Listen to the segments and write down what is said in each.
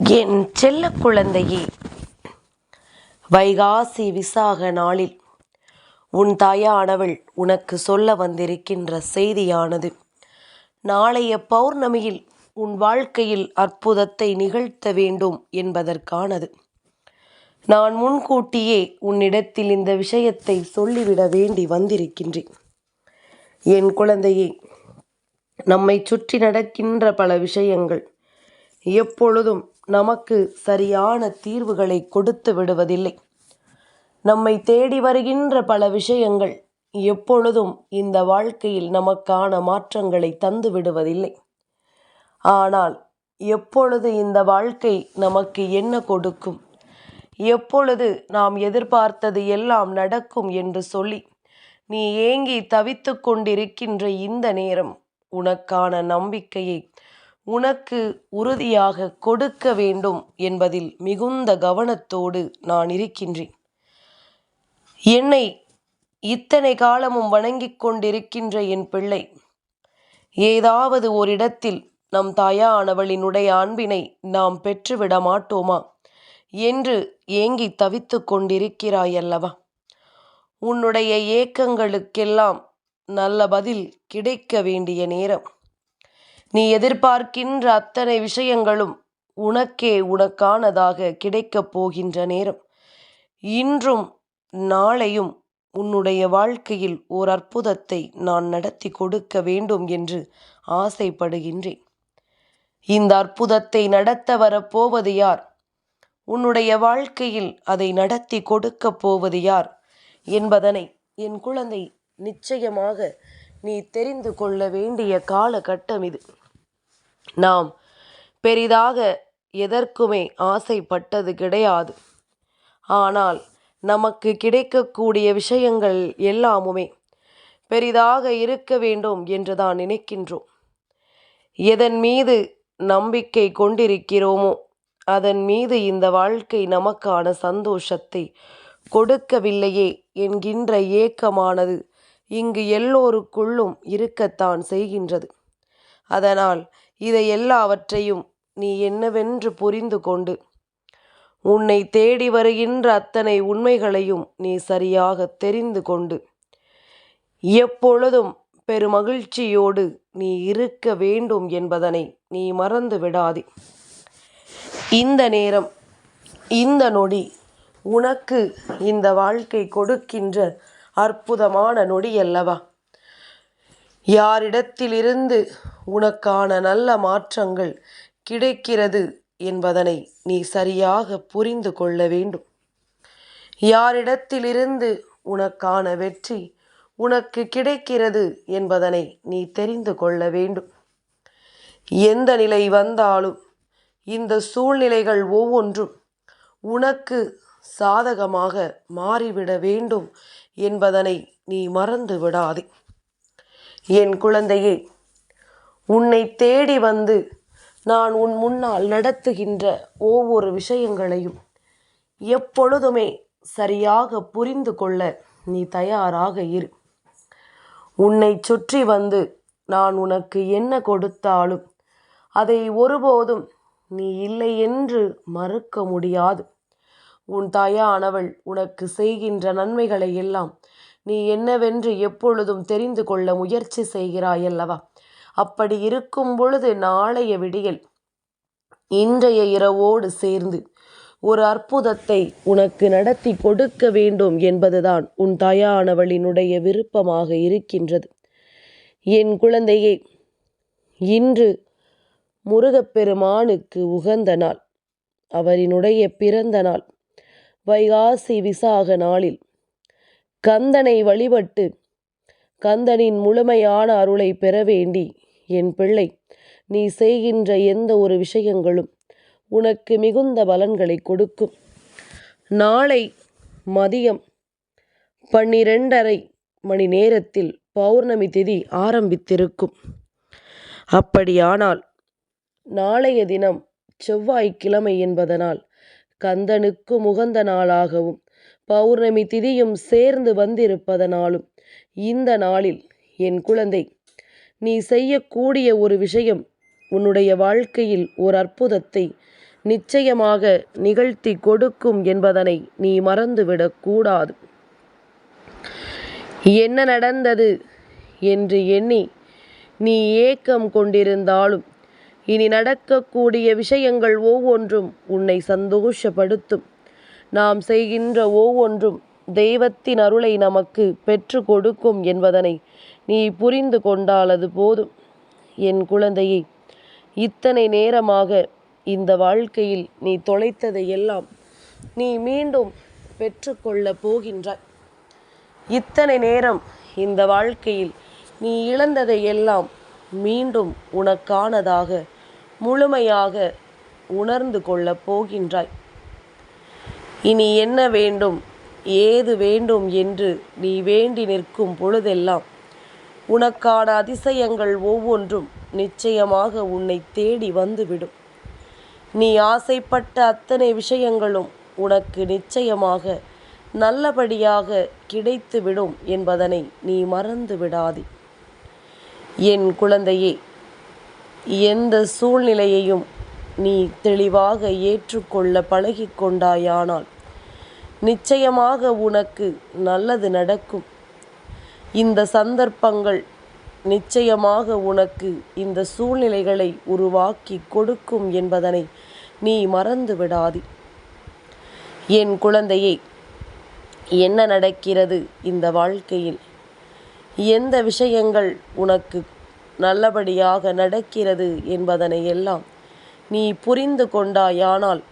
என் செல்ல குழந்தையே வைகாசி விசாக நாளில் உன் தாயானவள் உனக்கு சொல்ல வந்திருக்கின்ற செய்தியானது. நாளைய பௌர்ணமியில் உன் வாழ்க்கையில் அற்புதத்தை நிகழ்த்த வேண்டும் என்பதற்கானது. நான் முன்கூட்டியே உன்னிடத்தில் இந்த விஷயத்தை சொல்லிவிட வேண்டி வந்திருக்கின்றேன். என் குழந்தையே நம்மை சுற்றி நடக்கின்ற பல விஷயங்கள் எப்பொழுதும் நமக்கு சரியான தீர்வுகளை கொடுத்து விடுவதில்லை. நம்மை தேடி வருகின்ற பல விஷயங்கள் எப்பொழுதும் இந்த வாழ்க்கையில் நமக்கான மாற்றங்களை தந்து விடுவதில்லை. ஆனால் எப்பொழுது இந்த வாழ்க்கை நமக்கு என்ன கொடுக்கும்? எப்பொழுது நாம் எதிர்பார்த்தது எல்லாம் நடக்கும் என்று சொல்லி நீ ஏங்கி தவித்து கொண்டிருக்கின்ற இந்த நேரம் உனக்கான நம்பிக்கையை உனக்கு உறுதியாக கொடுக்க வேண்டும் என்பதில் மிகுந்த கவனத்தோடு நான் இருக்கின்றேன். என்னை இத்தனை காலமும் வணங்கிக் கொண்டிருக்கின்ற என் பிள்ளை ஏதாவது ஓரிடத்தில் நம் தாயானவளினுடைய அன்பினை நாம் பெற்றுவிட மாட்டோமா என்று ஏங்கி தவித்து கொண்டிருக்கிறாய் அல்லவா உன்னுடைய ஏக்கங்களுக்கெல்லாம் நல்ல பதில் கிடைக்க வேண்டிய நேரம். நீ எதிர்பார்க்கின்ற அத்தனை விஷயங்களும் உனக்கே உனக்கானதாக கிடைக்கப் போகின்ற நேரம். இன்றும் நாளையும் உன்னுடைய வாழ்க்கையில் ஓர் அற்புதத்தை நான் நடத்தி கொடுக்க வேண்டும் என்று ஆசைப்படுகின்றேன். இந்த அற்புதத்தை நடத்த வரப்போவது யார்? உன்னுடைய வாழ்க்கையில் அதை நடத்தி கொடுக்கப் போவது யார் என்பதனை என் குழந்தை நிச்சயமாக நீ தெரிந்து கொள்ள வேண்டிய காலகட்டம் இது. நாம் பெரிதாக எதற்குமே ஆசைப்பட்டது கிடையாது. ஆனால் நமக்கு கிடைக்கக்கூடிய விஷயங்கள் எல்லாமுமே பெரிதாக இருக்க வேண்டும் என்று தான் நினைக்கின்றோம். எதன் மீது நம்பிக்கை கொண்டிருக்கிறோமோ அதன் மீது இந்த வாழ்க்கை நமக்கான சந்தோஷத்தை கொடுக்கவில்லையே என்கின்ற ஏக்கமானது இங்கு எல்லோருக்குள்ளும் இருக்கத்தான் செய்கின்றது. அதனால் இதை எல்லாவற்றையும் நீ என்னவென்று புரிந்து கொண்டு உன்னை தேடி வருகின்ற அத்தனை உண்மைகளையும் நீ சரியாக தெரிந்து கொண்டு எப்பொழுதும் பெருமகிழ்ச்சியோடு நீ இருக்க வேண்டும் என்பதனை நீ மறந்து விடாதே. இந்த நேரம் இந்த நொடி உனக்கு இந்த வாழ்க்கை கொடுக்கின்ற அற்புதமான நொடி அல்லவா யாரிடத்திலிருந்து உனக்கான நல்ல மாற்றங்கள் கிடைக்கிறது என்பதனை நீ சரியாக புரிந்து கொள்ள வேண்டும். யாரிடத்திலிருந்து உனக்கான வெற்றி உனக்கு கிடைக்கிறது என்பதனை நீ தெரிந்து கொள்ள வேண்டும். எந்த நிலை வந்தாலும் இந்த சூழ்நிலைகள் ஒவ்வொன்றும் உனக்கு சாதகமாக மாறிவிட வேண்டும் என்பதனை நீ மறந்து விடாதே. என் குழந்தையே உன்னை தேடி வந்து நான் உன் முன்னால் நடத்துகின்ற ஒவ்வொரு விஷயங்களையும் எப்பொழுதுமே சரியாக புரிந்து கொள்ள நீ தயாராக இரு. உன்னை சுற்றி வந்து நான் உனக்கு என்ன கொடுத்தாலும் அதை ஒருபோதும் நீ இல்லை என்று மறுக்க முடியாது. உன் தாயானவள் உனக்கு செய்கின்ற நன்மைகளை எல்லாம் நீ என்னவென்று எப்பொழுதும் தெரிந்து கொள்ள முயற்சி செய்கிறாயல்லவா? அப்படி இருக்கும் பொழுது நாளைய விடியல் இன்றைய இரவோடு சேர்ந்து ஒரு அற்புதத்தை உனக்கு நடத்தி கொடுக்க வேண்டும் என்பதுதான் உன் தாயானவளினுடைய விருப்பமாக இருக்கின்றது. என் குழந்தையே இன்று முருகப்பெருமானுக்கு உகந்த நாள். அவரினுடைய பிறந்த நாள். வைகாசி விசாக நாளில் கந்தனை வழிபட்டு கந்தனின் முழுமையான அருளை பெற வேண்டி என் பிள்ளை நீ செய்கின்ற எந்த ஒரு விஷயங்களும் உனக்கு மிகுந்த பலன்களை கொடுக்கும். நாளை மதியம் பன்னிரெண்டரை மணி நேரத்தில் பௌர்ணமி திதி ஆரம்பித்திருக்கும். அப்படியானால் நாளைய தினம் செவ்வாய்க்கிழமை என்பதனால் கந்தனுக்கு முகந்த நாளாகவும் பௌர்ணமி திதியும் சேர்ந்து வந்திருப்பதனாலும் இந்த நாளில் என் குழந்தை நீ செய்யக்கூடிய ஒரு விஷயம் உன்னுடைய வாழ்க்கையில் ஒரு அற்புதத்தை நிச்சயமாக நிகழ்த்தி கொடுக்கும் என்பதனை நீ மறந்துவிடக்கூடாது என்ன நடந்தது என்று எண்ணி நீ ஏக்கம் கொண்டிருந்தாலும் இனி நடக்கக்கூடிய விஷயங்கள் ஒவ்வொன்றும் உன்னை சந்தோஷப்படுத்தும். நாம் செய்கின்ற ஒவ்வொன்றும் தெய்வத்தின் அருளை நமக்கு பெற்று கொடுக்கும் என்பதனை நீ புரிந்து கொண்டாலது போதும். என் குழந்தையை இத்தனை நேரமாக இந்த வாழ்க்கையில் நீ தொலைத்ததை எல்லாம் நீ மீண்டும் பெற்றுக்கொள்ளப் போகின்றாய். இத்தனை நேரம் இந்த வாழ்க்கையில் நீ இழந்ததை எல்லாம் மீண்டும் உனக்கானதாக முழுமையாக உணர்ந்து கொள்ளப் போகின்றாய். இனி என்ன வேண்டும்? ஏது வேண்டும் என்று நீ வேண்டி நிற்கும் பொழுதெல்லாம் உனக்கான அதிசயங்கள் ஒவ்வொன்றும் நிச்சயமாக உன்னை தேடி வந்துவிடும். நீ ஆசைப்பட்ட அத்தனை விஷயங்களும் உனக்கு நிச்சயமாக நல்லபடியாக கிடைத்துவிடும் என்பதனை நீ மறந்து விடாதே என் குழந்தையே எந்த சூழ்நிலையையும் நீ தெளிவாக ஏற்றுக்கொள்ள பழகிக்கொண்டாயானால் நிச்சயமாக உனக்கு நல்லது நடக்கும். இந்த சந்தர்ப்பங்கள் நிச்சயமாக உனக்கு இந்த சூழ்நிலைகளை உருவாக்கி கொடுக்கும் என்பதனை நீ மறந்து விடாதே என் குழந்தையே என்ன நடக்கிறது இந்த வாழ்க்கையில்? எந்த விஷயங்கள் உனக்கு நல்லபடியாக நடக்கிறது என்பதனை எல்லாம் நீ புரிந்து கொண்டாயானால்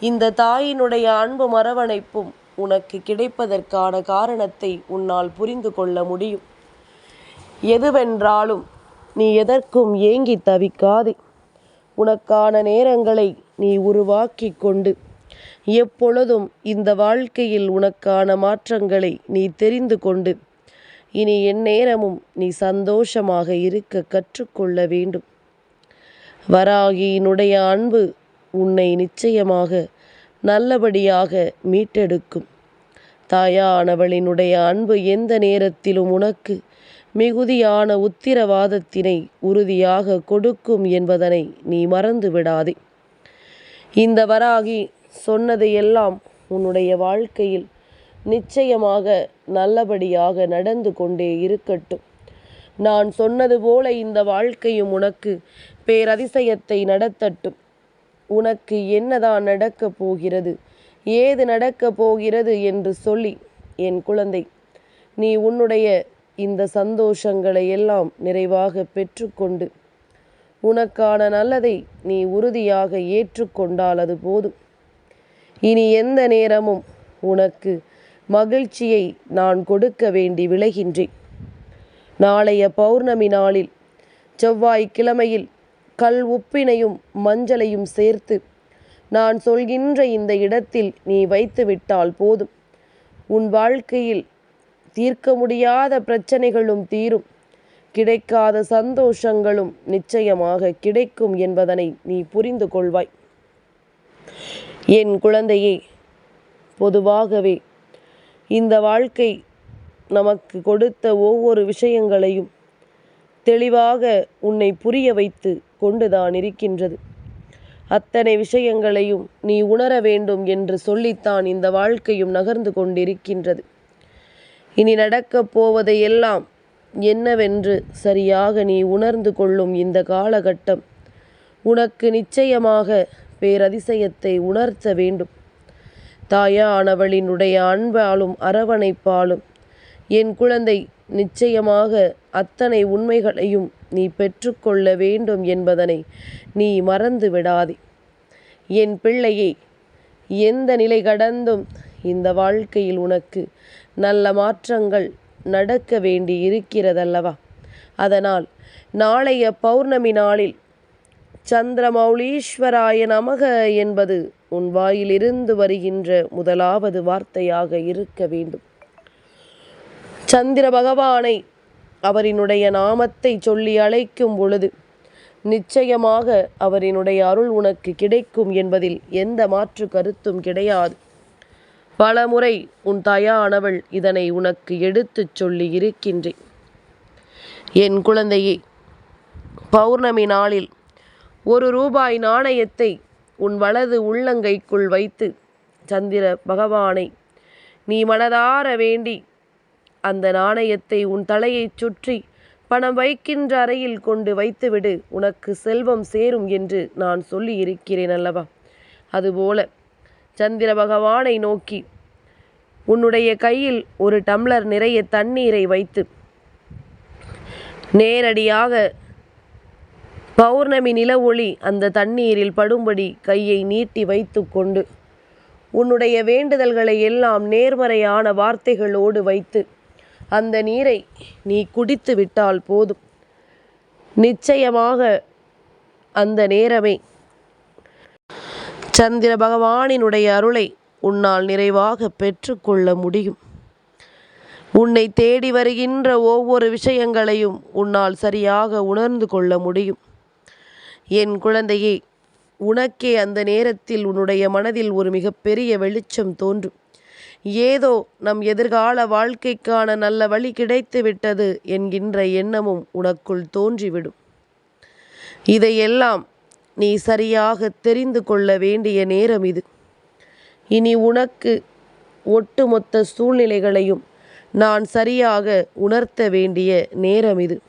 இந்த தாயினுடைய அன்பு மரவணைப்பும் உனக்கு கிடைப்பதற்கான காரணத்தை உன்னால் புரிந்து கொள்ள முடியும். எதுவென்றாலும் நீ எதற்கும் ஏங்கி தவிக்காதே. உனக்கான நேரங்களை நீ உருவாக்கி கொண்டு எப்பொழுதும் இந்த வாழ்க்கையில் உனக்கான மாற்றங்களை நீ தெரிந்து கொண்டு இனி எந்நேரமும் நீ சந்தோஷமாக இருக்க கற்றுக்கொள்ள வேண்டும். வராகியினுடைய அன்பு உன்னை நிச்சயமாக நல்லபடியாக மீட்டெடுக்கும். தாயானவளினுடைய அன்பு எந்த நேரத்திலும் உனக்கு மிகுதியான உத்திரவாதத்தினை உறுதியாக கொடுக்கும் என்பதனை நீ மறந்து விடாதே இந்த வராகி சொன்னதையெல்லாம் உன்னுடைய வாழ்க்கையில் நிச்சயமாக நல்லபடியாக நடந்து கொண்டே இருக்கட்டும். நான் சொன்னது போல இந்த வாழ்க்கையும் உனக்கு பேரதிசயத்தை நடத்தட்டும். உனக்கு என்னதான் நடக்கப் போகிறது? ஏது நடக்கப் போகிறது என்று சொல்லி என் குழந்தை நீ உன்னுடைய இந்த சந்தோஷங்களை எல்லாம் நிறைவாக பெற்றுக்கொண்டு உனக்கான நல்லதை நீ உறுதியாக ஏற்றுக்கொண்டால் அது போதும். இனி எந்த நேரமும் உனக்கு மகிழ்ச்சியை நான் கொடுக்க வேண்டி விளைகின்றேன் நாளைய பௌர்ணமி நாளில் செவ்வாய்க்கிழமையில் கல் உப்பினையும் மஞ்சளையும் சேர்த்து நான் சொல்கின்ற இந்த இடத்தில் நீ வைத்துவிட்டால் போதும். உன் வாழ்க்கையில் தீர்க்க முடியாத பிரச்சனைகளும் தீரும். கிடைக்காத சந்தோஷங்களும் நிச்சயமாக கிடைக்கும் என்பதனை நீ புரிந்து கொள்வாய். என் குழந்தையே பொதுவாகவே இந்த வாழ்க்கை நமக்கு கொடுத்த ஒவ்வொரு விஷயங்களையும் தெளிவாக உன்னை புரிய வைத்து கொண்டுதான் இருக்கின்றது. அத்தனை விஷயங்களையும் நீ உணர வேண்டும் என்று சொல்லித்தான் இந்த வாழ்க்கையும் நகர்ந்து கொண்டிருக்கின்றது. இனி நடக்கப் போவதையெல்லாம் என்னவென்று சரியாக நீ உணர்ந்து கொள்ளும் இந்த காலகட்டம் உனக்கு நிச்சயமாக பேரதிசயத்தை உணர்த்த வேண்டும். தாயானவளினுடைய அன்பாலும் அரவணைப்பாலும் என் குழந்தை நிச்சயமாக அத்தனை உண்மைகளையும் நீ பெற்றுக்கொள்ள வேண்டும் என்பதனை நீ மறந்து விடாதே என் பிள்ளையை எந்த நிலை கடந்தும் இந்த வாழ்க்கையில் உனக்கு நல்ல மாற்றங்கள் நடக்க வேண்டி இருக்கிறதல்லவா அதனால் நாளைய பௌர்ணமி நாளில் சந்திரமௌலீஸ்வராய நமக என்பது உன் வாயிலிருந்து வருகின்ற முதலாவது வார்த்தையாக இருக்க வேண்டும். சந்திர பகவானை அவரினுடைய நாமத்தை சொல்லி அழைக்கும் பொழுது நிச்சயமாக அவரினுடைய அருள் உனக்கு கிடைக்கும் என்பதில் எந்த மாற்று கருத்தும் கிடையாது. பலமுறை உன் தயானவள் இதனை உனக்கு எடுத்துச் சொல்லி இருக்கின்றேன். என் குழந்தையே பௌர்ணமி நாளில் ஒரு ரூபாய் நாணயத்தை உன் வலது உள்ளங்கைக்குள் வைத்து சந்திர பகவானை நீ மனதார வேண்டி அந்த நாணயத்தை உன் தலையைச் சுற்றி பணம் வைக்கின்ற அறையில் கொண்டு வைத்துவிடு. உனக்கு செல்வம் சேரும் என்று நான் சொல்லி இருக்கிறேன் அல்லவா? அதுபோல சந்திர பகவானை நோக்கி உன்னுடைய கையில் ஒரு டம்ளர் நிறைய தண்ணீரை வைத்து நேரடியாக பௌர்ணமி நில ஒளி அந்த தண்ணீரில் படும்படி கையை நீட்டி வைத்து கொண்டு உன்னுடைய வேண்டுதல்களை எல்லாம் நேர்மறையான வார்த்தைகளோடு வைத்து அந்த நீரை நீ குடித்து விட்டால் போதும். நிச்சயமாக அந்த நேரமே சந்திர பகவானினுடைய அருளை உன்னால் நிறைவாக பெற்றுக்கொள்ள முடியும். உன்னை தேடி வருகின்ற ஒவ்வொரு விஷயங்களையும் உன்னால் சரியாக உணர்ந்து கொள்ள முடியும். என் குழந்தையே உனக்கே அந்த நேரத்தில் உன்னுடைய மனதில் ஒரு மிகப்பெரிய வெளிச்சம் தோன்றும். ஏதோ நம் எதிர்கால வாழ்க்கைக்கான நல்ல வழி கிடைத்து விட்டது என்கின்ற எண்ணமும் உனக்குள் தோன்றிவிடும். இதையெல்லாம் நீ சரியாக தெரிந்து கொள்ள வேண்டிய நேரம் இது. இனி உனக்கு ஒட்டுமொத்த சூழ்நிலைகளையும் நான் சரியாக உணர்த்த வேண்டிய நேரம் இது.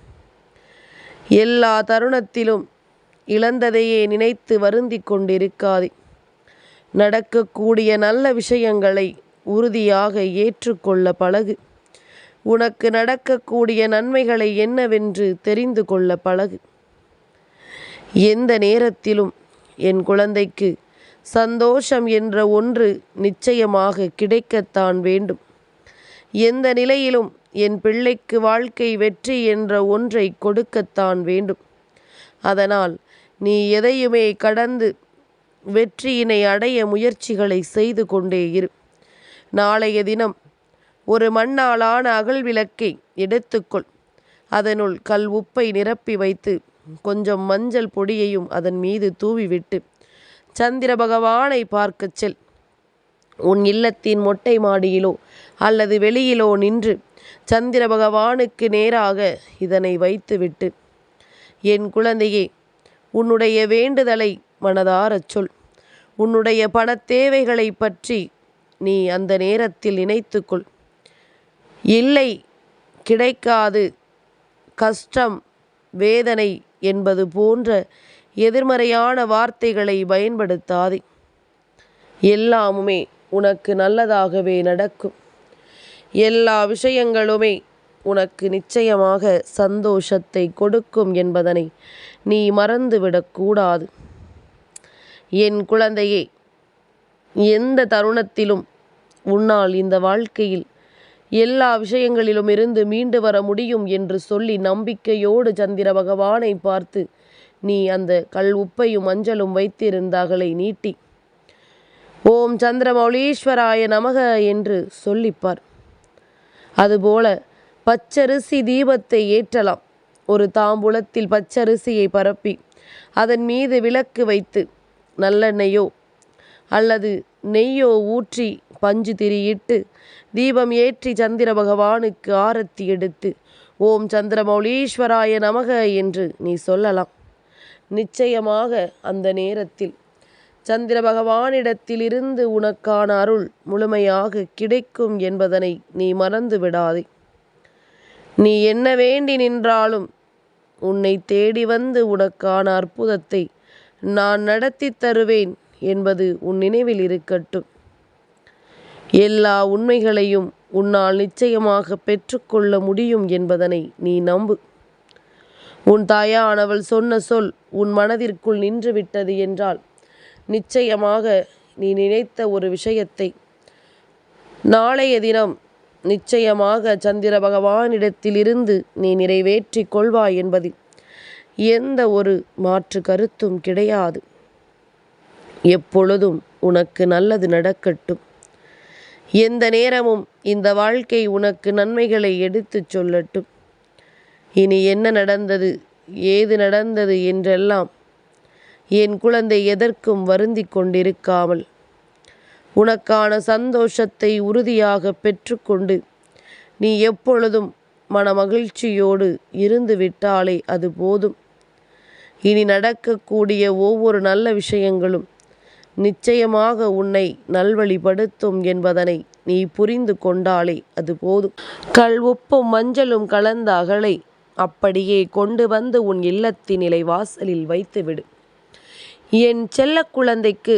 எல்லா தருணத்திலும் இழந்ததையே நினைத்து வருந்தி கொண்டிருக்காதே. நடக்கக்கூடிய நல்ல விஷயங்களை உறுதியாக ஏற்றுக்கொள்ள பழகு. உனக்கு நடக்கக்கூடிய நன்மைகளை என்னவென்று தெரிந்து கொள்ள பழகு. எந்த நேரத்திலும் என் குழந்தைக்கு சந்தோஷம் என்ற ஒன்று நிச்சயமாக கிடைக்கத்தான் வேண்டும். எந்த நிலையிலும் என் பிள்ளைக்கு வாழ்க்கை வெற்றி என்ற ஒன்றை கொடுக்கத்தான் வேண்டும். அதனால் நீ எதையுமே கடந்து வெற்றியினை அடைய முயற்சிகளை செய்து கொண்டே இரு. நாளைய தினம் ஒரு மண்ணாலான அகல் விளக்கை எடுத்துக்கொள். அதனுள் கல் உப்பை நிரப்பி வைத்து கொஞ்சம் மஞ்சள் பொடியையும் அதன் மீது தூவிவிட்டு சந்திர பகவானை பார்க்கச் செல். உன் இல்லத்தின் மொட்டை மாடியிலோ அல்லது வெளியிலோ நின்று சந்திர பகவானுக்கு நேராக இதனை வைத்துவிட்டு என் குழந்தையே உன்னுடைய வேண்டுதலை மனதாரச் சொல். உன்னுடைய பணத் தேவைகளை பற்றி நீ அந்த நேரத்தில் நினைத்துக்கொள். இல்லை கிடைக்காது. கஷ்டம் வேதனை என்பது போன்ற எதிர்மறையான வார்த்தைகளை பயன்படுத்தாதே. எல்லாமுமே உனக்கு நல்லதாகவே நடக்கும். எல்லா விஷயங்களுமே உனக்கு நிச்சயமாக சந்தோஷத்தை கொடுக்கும் என்பதனை நீ மறந்துவிடக்கூடாது. என் குழந்தையே எந்த தருணத்திலும் உன்னால் இந்த வாழ்க்கையில் எல்லா விஷயங்களிலும் இருந்து மீண்டு வர முடியும் என்று சொல்லி நம்பிக்கையோடு சந்திர பகவானை பார்த்து நீ அந்த கல் உப்பையும் மஞ்சளும் வைத்திருந்தாகளை நீட்டி ஓம் சந்திரமௌலீஸ்வராய நமக என்று சொல்லிப்பார். அதுபோல பச்சரிசி தீபத்தை ஏற்றலாம். ஒரு தாம்பூலத்தில் பச்சரிசியை பரப்பி அதன் மீது விளக்கு வைத்து நல்லெண்ணெயோ அல்லது நெய்யோ ஊற்றி பஞ்சு திரியிட்டு தீபம் ஏற்றி சந்திர பகவானுக்கு ஆரத்தி எடுத்து ஓம் சந்திரமௌலீஸ்வராய நமக என்று நீ சொல்லலாம். நிச்சயமாக அந்த நேரத்தில் சந்திர பகவானிடத்திலிருந்து உனக்கான அருள் முழுமையாக கிடைக்கும் என்பதனை நீ மறந்து விடாதே நீ என்ன வேண்டி நின்றாலும் உன்னை தேடி வந்து உனக்கான அற்புதத்தை நான் நடத்தி தருவேன் என்பது உன் நினைவில் இருக்கட்டும். எல்லா உண்மைகளையும் உன்னால் நிச்சயமாக பெற்றுக்கொள்ள முடியும் என்பதனை நீ நம்பு. உன் தாயானவள் சொன்ன சொல் உன் மனதிற்குள் நின்றுவிட்டது என்றால் நிச்சயமாக நீ நினைத்த ஒரு விஷயத்தை நாளைய தினம் நிச்சயமாக சந்திர பகவானிடத்திலிருந்து நீ நிறைவேற்றி கொள்வாய் என்பதில் எந்த ஒரு மாற்று கருத்தும் கிடையாது. எப்பொழுதும் உனக்கு நல்லது நடக்கட்டும். எந்த நேரமும் இந்த வாழ்க்கை உனக்கு நன்மைகளை எடுத்துச் சொல்லட்டும். இனி என்ன நடந்தது ஏது நடந்தது என்றெல்லாம் என் குழந்தை எதற்கும் வருந்தி கொண்டிருக்காமல் உனக்கான சந்தோஷத்தை உறுதியாக பெற்றுக்கொண்டு நீ எப்பொழுதும் மனமகிழ்ச்சியோடு இருந்து விட்டாலே அது போதும். இனி நடக்கக்கூடிய ஒவ்வொரு நல்ல விஷயங்களும் நிச்சயமாக உன்னை நல்வழிப்படுத்தும் என்பதனை நீ புரிந்து கொண்டாலே அது போதும். கல் உப்பும் மஞ்சளும் கலந்த அகலை அப்படியே கொண்டு வந்து உன் இல்லத்தினிலை வாசலில் வைத்துவிடு. என் செல்ல குழந்தைக்கு